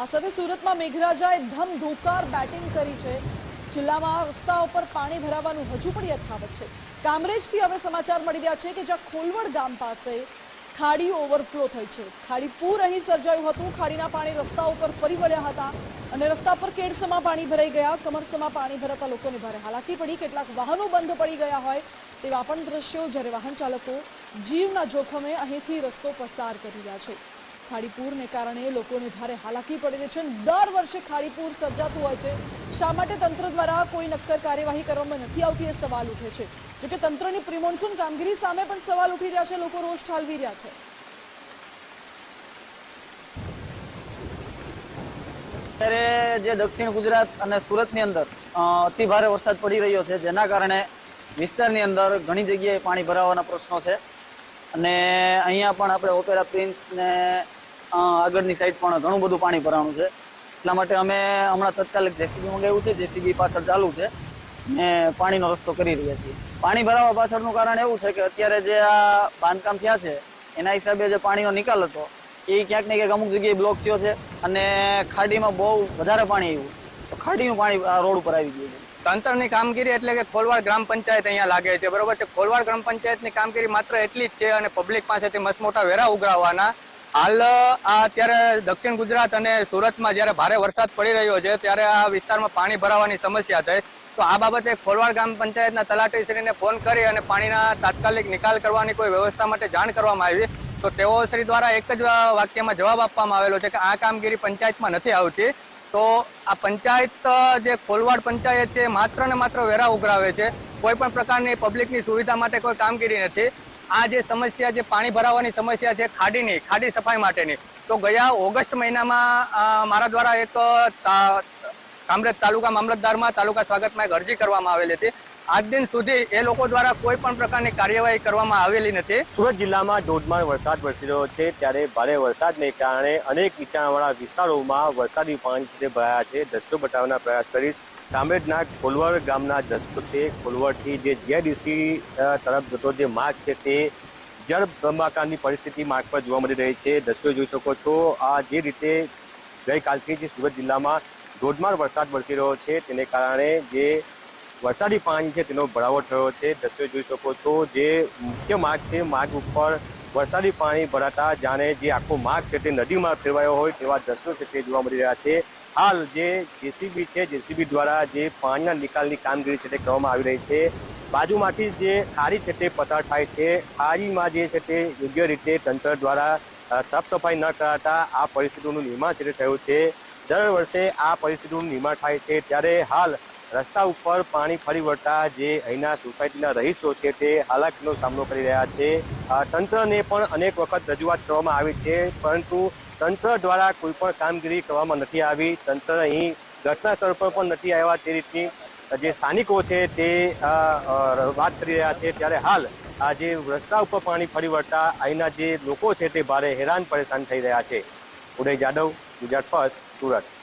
આ સાથે સુરતમાં મેઘરાજાએ ધમધોકાર બેટિંગ કરી છે. જિલ્લામાં રસ્તા ઉપર પાણી ભરાવાનું હજુ પણ યથાવત છે. કામરેજથી હવે સમાચાર મળી રહ્યા છે કે જ્યાં ખોલવડ ગામ પાસે ખાડી ઓવરફ્લો થઈ છે. ખાડી પૂર અહીં સર્જાયું હતું. ખાડીના પાણી રસ્તા ઉપર ફરી વળ્યા હતા અને રસ્તા પર કેડસમાં પાણી ભરાઈ ગયા. કમરસમાં પાણી ભરાતા લોકોને ભારે હાલાકી પડી. કેટલાક વાહનો બંધ પડી ગયા હોય તેવા પણ દ્રશ્યો જ્યારે વાહન ચાલકો જીવના જોખમે અહીંથી રસ્તો પસાર કરી રહ્યા છે. ખાડીપૂરને કારણે લોકોને ભારે હાલાકી પડી છે દર વર્ષે ખાડીપૂર સર્જાતું હોય છે. શા માટે તંત્ર દ્વારા કોઈ નક્કર કાર્યવાહી કરવામાં નથી આવતી એ સવાલ ઉઠે છે. જોકે તંત્રની પ્રિમોન્સૂન કામગીરી સામે પણ સવાલ ઉઠી રહ્યા છે. લોકો રોષ ઠાલવી રહ્યા છે. અત્યારે જે દક્ષિણ ગુજરાત અને સુરતની અંદર અતિ ભારે વરસાદ પડી રહ્યો છે, જેના કારણે વિસ્તારની અંદર ઘણી જગ્યાએ પાણી ભરાવાના પ્રશ્નો છે. અને અહીંયા પણ આપણે ઓપેરા પ્રિન્સ ને આગળની સાઈડ પણ ઘણું બધું પાણી ભરાણું છે. એટલા માટે અમે હમણાં તત્કાલિક જેસીબી મંગાવ્યું છે. જેસીબી પાછળ ચાલુ છે. ને પાણીનો રસ્તો કરી રહ્યા છીએ. પાણી ભરાવા પાછળનું કારણ એવું છે કે અત્યારે જે આ બાંધકામ થયા છે, એના હિસાબે જે પાણીનો નિકાલ હતો, એ ક્યાંક ને ક્યાંક અમુક જગ્યાએ બ્લોક થયો છે અને ખાડીમાં બહુ વધારે પાણી આવ્યું. તો ખાડીનું પાણી રોડ ઉપર આવી ગયું છે. તંત્રની કામગીરી એટલે કે ખોલવાડ ગ્રામ પંચાયત અહીંયા લાગે છે. બરોબર છે? ખોલવાડ ગ્રામ પંચાયતની કામગીરી માત્ર એટલી જ છે અને પબ્લિક પાસેથી મસમોટા વેરા ઉઘરાવવાના હાલ અત્યારે દક્ષિણ ગુજરાત અને સુરતમાં જ્યારે ભારે વરસાદ પડી રહ્યો છે, ત્યારે આ વિસ્તારમાં પાણી ભરાવાની સમસ્યા થઈ. તો આ બાબતે ખોલવાડ ગ્રામ પંચાયતના તલાટીશ્રીને ફોન કરી અને પાણીના તાત્કાલિક નિકાલ કરવાની કોઈ વ્યવસ્થા માટે જાણ કરવામાં આવી. તો તેઓ શ્રી દ્વારા એક જ વાક્યમાં જવાબ આપવામાં આવેલો છે કે આ કામગીરી પંચાયતમાં નથી આવતી. તો આ પંચાયત જે ખોલવાડ પંચાયત છે, માત્ર ને માત્ર વેરા ઉઘરાવે છે. કોઈ પણ પ્રકારની પબ્લિકની સુવિધા માટે કોઈ કામગીરી નથી. આ જે સમસ્યા, જે પાણી ભરાવાની સમસ્યા છે ખાડીની, ખાડી સફાઈ માટેની, તો ગયા ઓગસ્ટ મહિનામાં મારા દ્વારા એક કામરેજ તાલુકા મામલતદારમાં તાલુકા સ્વાગતમાં એક અરજી કરવામાં આવેલી હતી. આજ દિન સુધી એ લોકો દ્વારા કોઈ પણ પ્રકારની કાર્યવાહી કરવામાં આવેલી નથી. સુરત જિલ્લામાં ધોધમાર વરસાદ વરસી રહ્યો છે, ત્યારે ભારે વરસાદને કારણે અનેક નીચાણવાળા વિસ્તારોમાં વરસાદી પાણી ભરાયા છે. દ્રશ્યો બતાવવાના પ્રયાસ કરીશ. કામરેજના કોલવડ ગામના દ્રશ્યો છે. કોલવડથી જે જીઆઈડીસી તરફ જતો જે માર્ગ છે તે જળ બંબાકારની પરિસ્થિતિ માર્ગ પર જોવા મળી રહી છે. દ્રશ્યો જોઈ શકો છો. આ જે રીતે ગઈકાલથી જે સુરત જિલ્લામાં ધોધમાર વરસાદ વરસી રહ્યો છે, તેને કારણે જે વરસાદી પાણી છે તેનો ભરાવો થયો છે. દ્રશ્યો જોઈ શકો છો, જે મુખ્ય માર્ગ છે, માર્ગ ઉપર વરસાદી પાણી ભરાતા જાણે જે આખો માર્ગ છે તે નદીમાં ફેરવાયો હોય તેવા દ્રશ્યો છે તે જોવા મળી રહ્યા છે. હાલ જે જેસીબી છે, જેસીબી દ્વારા જે પાણીના નિકાલની કામગીરી છે તે કરવામાં આવી રહી છે. બાજુમાંથી જે ખાડી છે તે પસાર થાય છે. ખારીમાં જે છે તે યોગ્ય રીતે તંત્ર દ્વારા સાફ સફાઈ ન કરાતા આ પરિસ્થિતિનું નિર્માણ છે થયું છે. દર વર્ષે આ પરિસ્થિતિનું નિર્માણ થાય છે, ત્યારે હાલ રસ્તા ઉપર પાણી ફરી વળતા જે અહીંના સોસાયટીના રહીશો છે, તે હાલાકીનો સામનો કરી રહ્યા છે. તંત્રને પણ અનેક વખત રજૂઆત કરવામાં આવી છે, પરંતુ તંત્ર દ્વારા કોઈ પણ કામગીરી કરવામાં નથી આવી. તંત્ર અહીં ઘટના સ્થળ પર પણ નથી આવ્યા. તે રીતની જે સ્થાનિકો છે, તે વાત કરી રહ્યા છે. ત્યારે હાલ આ જે રસ્તા ઉપર પાણી ફરી વળતા અહીંના જે લોકો છે તે ભારે હેરાન પરેશાન થઈ રહ્યા છે. ઉદય જાદવ, ગુજરાત ફર્સ્ટ, સુરત.